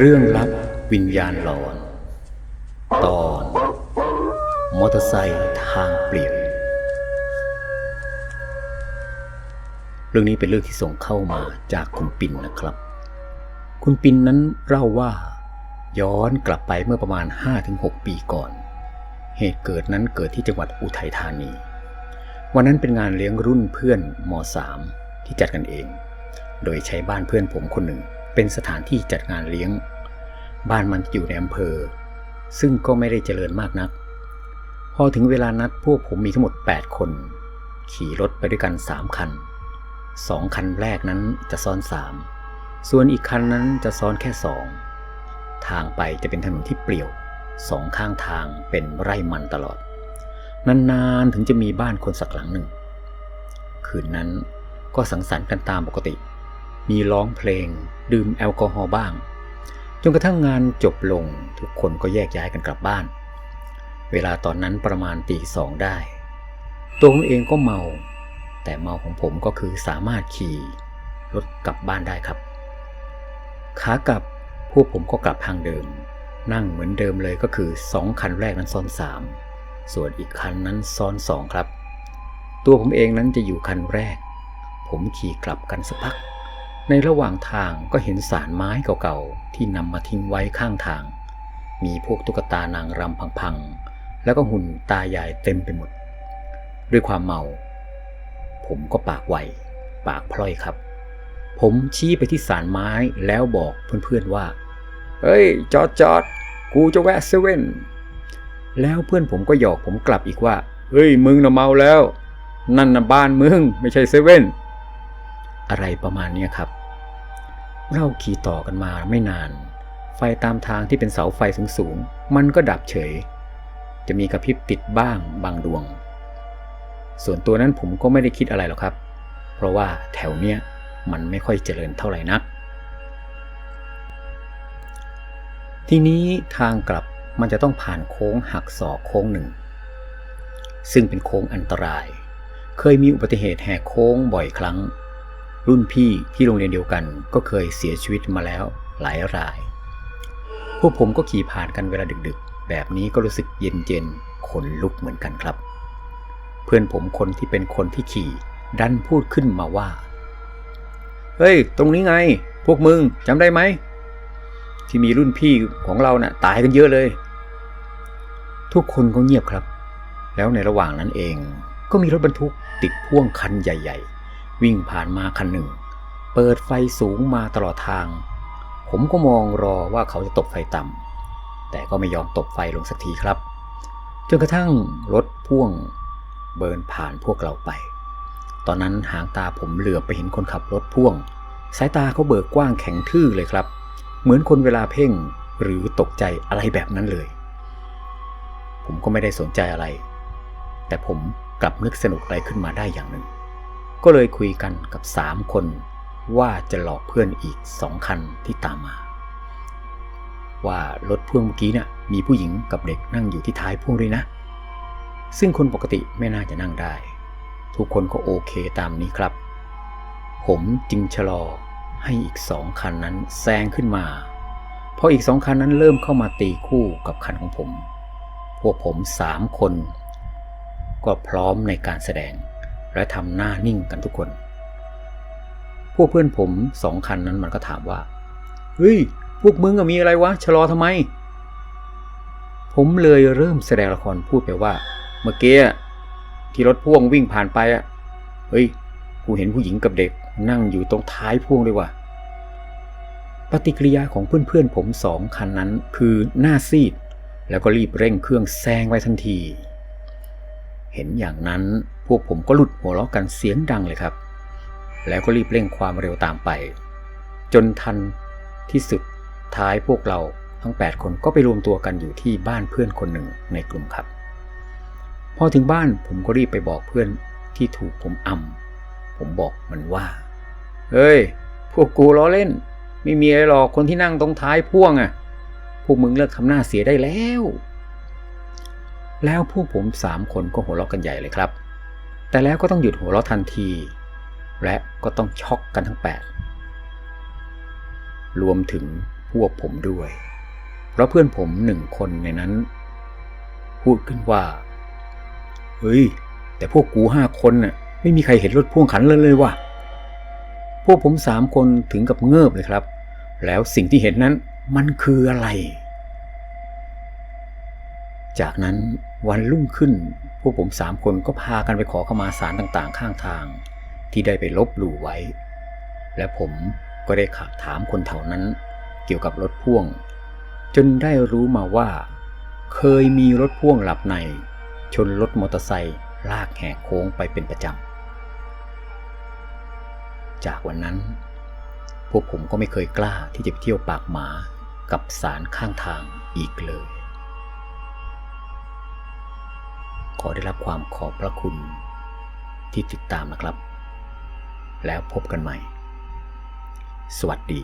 เรื่องลับวิญญาณหลอน ตอน มอเตอร์ไซค์ทางเปลี่ยวเรื่องนี้เป็นเรื่องที่ส่งเข้ามาจากคุณปินนะครับ คุณปินนั้นเล่าว่า ย้อนกลับไปเมื่อประมาณ 5-6 ปีก่อน เหตุเกิดนั้นเกิดที่จังหวัดอุทัยธานี วันนั้นเป็นงานเลี้ยงรุ่นเพื่อนม .3 ที่จัดกันเอง โดยใช้บ้านเพื่อนผมคนหนึ่ง เป็นสถานที่จัดงานเลี้ยง บ้านมันอยู่ในอำเภอ ซึ่งก็ไม่ได้เจริญมากนัก พอถึงเวลานัดพวกผมมีทั้งหมด 8 คน ขี่รถไปด้วยกัน 3 คัน 2 คันแรกนั้นจะซ้อน 3 ส่วนอีกคันนั้นจะซ้อนแค่ 2 ทางไปจะเป็นถนนที่เปลี่ยวสองข้างทางเป็นไร่มันตลอด นานๆถึงจะมีบ้านคนสักหลังหนึ่ง คืนนั้นก็สังสรรค์กันตามปกติ มีร้องเพลง ดื่มแอลกอฮอล์บ้าง จนกระทั่งงานจบลงทุกคนก็แยกย้ายกันกลับบ้าน เวลาตอนนั้นประมาณตีสองได้ ตัวผมเองก็เมา แต่เมาของผมก็คือสามารถขี่รถกลับบ้านได้ครับขากลับพวกผมก็กลับทางเดิม นั่งเหมือนเดิมเลยก็คือสองคันแรกนั้นซ้อนสามส่วนอีกคันนั้นซ้อนสองครับ ตัวผมเองนั้นจะอยู่คันแรก ผมขี่กลับกันสักพัก ในระหว่างทางก็เห็นสารไม้เก่าๆ ที่นำมาทิ้งไว้ข้างทาง มีพวกตุ๊กตานางรำพังๆ แล้วก็หุ่นตายายเต็มไปหมด ด้วยความเมา ผมก็ปากไวปากพล่อยครับ ผมชี้ไปที่สารไม้แล้วบอกเพื่อนๆว่า เฮ้ย จอดจอดกูจะแวะเซเว่น แล้วเพื่อนผมก็หยอกผมกลับอีกว่า เฮ้ย มึงน่ะเมาแล้ว นั่นน่ะบ้านมึง ไม่ใช่เซเว่น อะไรประมาณนี้ครับ เราขี่ต่อกันมาไม่นาน ไฟตามทางที่เป็นเสาไฟสูงๆ มันก็ดับเฉย จะมีกระพริบติดบ้างบางดวง ส่วนตัวนั้นผมก็ไม่ได้คิดอะไรหรอกครับ เพราะว่าแถวเนี้ยมันไม่ค่อยเจริญเท่าไหร่นัก ทีนี้ทางกลับมันจะต้องผ่านโค้งหักศอกโค้งหนึ่ง ซึ่งเป็นโค้งอันตราย เคยมีอุบัติเหตุแหกโค้งบ่อยครั้ง รุ่นพี่ที่โรงเรียนเดียวกันก็เคยเสียชีวิตมาแล้วหลายราย พวกผมก็ขี่ผ่านกันเวลาดึกๆ แบบนี้ก็รู้สึกเย็นๆขนลุกเหมือนกันครับ เพื่อนผมคนที่เป็นคนที่ขี่ ดันพูดขึ้นมาว่า เฮ้ย ตรงนี้ไง พวกมึงจำได้ไหม ที่มีรุ่นพี่ของเรานะ่ะตายกันเยอะเลย ทุกคนก็เงียบครับ แล้วในระหว่างนั้นเองก็มีรถบรรทุกติดพ่วงคันใหญ่ ๆ วิ่งผ่านมาคันหนึ่ง เปิดไฟสูงมาตลอดทาง ผมก็มองรอว่าเขาจะตบไฟต่ำแต่ก็ไม่ยอมตบไฟลงสักทีครับ จนกระทั่งรถพ่วงเบินผ่านพวกเราไป ตอนนั้นหางตาผมเหลือบไปเห็นคนขับรถพ่วง สายตาเขาเบิกกว้างแข็งทื่อเลยครับ เหมือนคนเวลาเพ่งหรือตกใจอะไรแบบนั้นเลย ผมก็ไม่ได้สนใจอะไร แต่ผมกลับนึกสนุกอะไรขึ้นมาได้อย่างหนึ่ง ก็เลยคุยกันกับสามคน ว่าจะหลอกเพื่อนอีกสองคันที่ตามมา ว่ารถพ่วงเมื่อกี้น่ะมีผู้หญิงกับเด็กนั่งอยู่ที่ท้ายพ่วงด้วยนะ ซึ่งคนปกติไม่น่าจะนั่งได้ ทุกคนก็โอเคตามนี้ครับ ผมจึงชะลอให้อีกสองคันนั้นแซงขึ้นมาพออีกสองคันนั้นเริ่มเข้ามาตีคู่กับคันของผม พวกผมสามคน ก็พร้อมในการแสดง และทำหน้านิ่งกันทุกคน พวกเพื่อนผมสองคันนั้นมันก็ถามว่า เฮ้ย พวกมึงอะมีอะไรวะ ชะลอทำไม ผมเลยเริ่มแสดงละครพูดไปว่า เมื่อกี้ที่รถพ่วงวิ่งผ่านไปอะเฮ้ย กูเห็นผู้หญิงกับเด็กนั่งอยู่ตรงท้ายพ่วงเลยว่ะ ปฏิกิริยาของเพื่อนๆผมสองคันนั้นคือหน้าซีด แล้วก็รีบเร่งเครื่องแซงไว้ทันที เห็นอย่างนั้นพวกผมก็หลุดหัวเราะกันเสียงดังเลยครับ แล้วก็รีบเร่งความเร็วตามไป จนทันที่สุดท้ายพวกเราทั้ง 8 คนก็ไปรวมตัวกันอยู่ที่บ้านเพื่อนคนหนึ่งในกลุ่มครับ พอถึงบ้านผมก็รีบไปบอกเพื่อนที่ถูกผมอำผมบอกมันว่า เฮ้ย พวกกูล้อเล่น ไม่มีอะไรหรอกคนที่นั่งตรงท้ายพ่วงอะ่ะ พวกมึงเลิกทำหน้าเสียได้แล้ว แล้วพวกผมสามคนก็หัวเราะกันใหญ่เลยครับ แต่แล้วก็ต้องหยุดหัวเราะทันที และก็ต้องช็อกกันทั้งแปดรวมถึงพวกผมด้วย เพราะเพื่อนผมหนึ่งคนในนั้น พูดขึ้นว่า เฮ้ย แต่พวกกูห้าคนน่ะไม่มีใครเห็นรถพ่วงขันเลยเลยว่ะ พวกผมสามคนถึงกับเงิบเลยครับ แล้วสิ่งที่เห็นนั้นมันคืออะไร จากนั้นวันรุ่งขึ้น พวกผมสามคนก็พากันไปขอขมาสารต่างๆ ข้างทาง ที่ได้ไปลบหลู่ไว้ และผมก็ได้ขับถามคนแถวนั้น เกี่ยวกับรถพ่วง จนได้รู้มาว่า เคยมีรถพ่วงหลับใน ชนรถมอเตอร์ไซค์ลากแหกโค้งไปเป็นประจำ จากวันนั้น พวกผมก็ไม่เคยกล้าที่จะไปเที่ยวปากหมากับสารข้างทางอีกเลย ขอได้รับความขอบพระคุณที่ติดตามนะครับ แล้วพบกันใหม่ สวัสดี